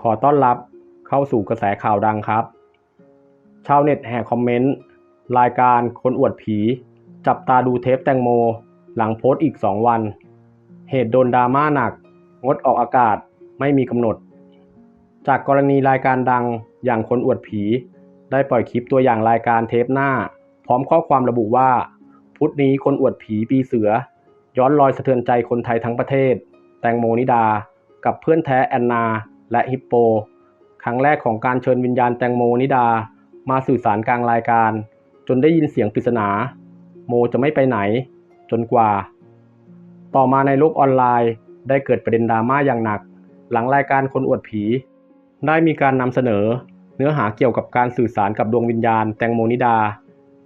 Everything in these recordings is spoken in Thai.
ขอต้อนรับเข้าสู่กระแสข่าวดังครับ ชาวเน็ตแห่คอมเมนต์ รายการคนอวดผี จับตาดูเทปแตงโม หลังโพสต์อีก 2 วัน เหตุโดนดราม่าหนัก งดออกอากาศไม่มีกำหนด จากกรณีรายการดังอย่างคนอวดผี ได้ปล่อยคลิปตัวอย่างรายการเทปหน้า พร้อมข้อความระบุว่า พุธนี้คนอวดผีปีเสือ ย้อนรอยสะเทือนใจคนไทยทั้งประเทศ แตงโมนิดา กับเพื่อนแท้แอนนา และฮิปโป ครั้งแรกของการเชิญวิญญาณแตงโมนิดา มาสื่อสารกลางรายการ จนได้ยินเสียงปริศนา โมจะไม่ไปไหน จนกว่า ต่อมาในโลกออนไลน์ได้เกิดประเด็นดราม่าอย่างหนัก หลังรายการคนอวดผี ได้มีการนำเสนอ เนื้อหาเกี่ยวกับการสื่อสารกับดวงวิญญาณแตงโมนิดา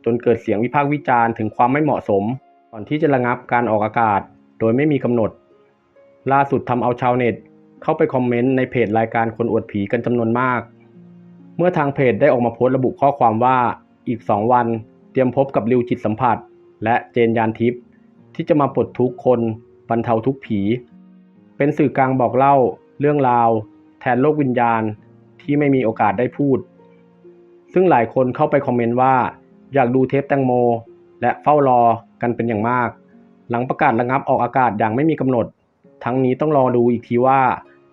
จนเกิดเสียงวิพากษ์วิจารณ์ถึงความไม่เหมาะสม ก่อนที่จะระงับการออกอากาศ โดยไม่มีกำหนด ล่าสุดทำเอาชาวเน็ต เข้าไปคอมเมนต์ในเพจรายการคนอวดผีกันจำนวนมาก เมื่อทางเพจได้ออกมาโพสต์ระบุข้อความว่าอีก 2 วัน เตรียมพบกับริวจิตสัมผัส และเจนยานทิพย์ที่จะมาปลดทุกคนบรรเทาทุกผี เป็นสื่อกลางบอกเล่าเรื่องราว แทนโลกวิญญาณที่ไม่มีโอกาสได้พูด ซึ่งหลายคนเข้าไปคอมเมนต์ว่า อยากดูเทปแตงโม และเฝ้ารอกันเป็นอย่างมาก หลังประกาศระงับออกอากาศอย่างไม่มีกำหนด ทั้งนี้ต้องรอดูอีกทีว่า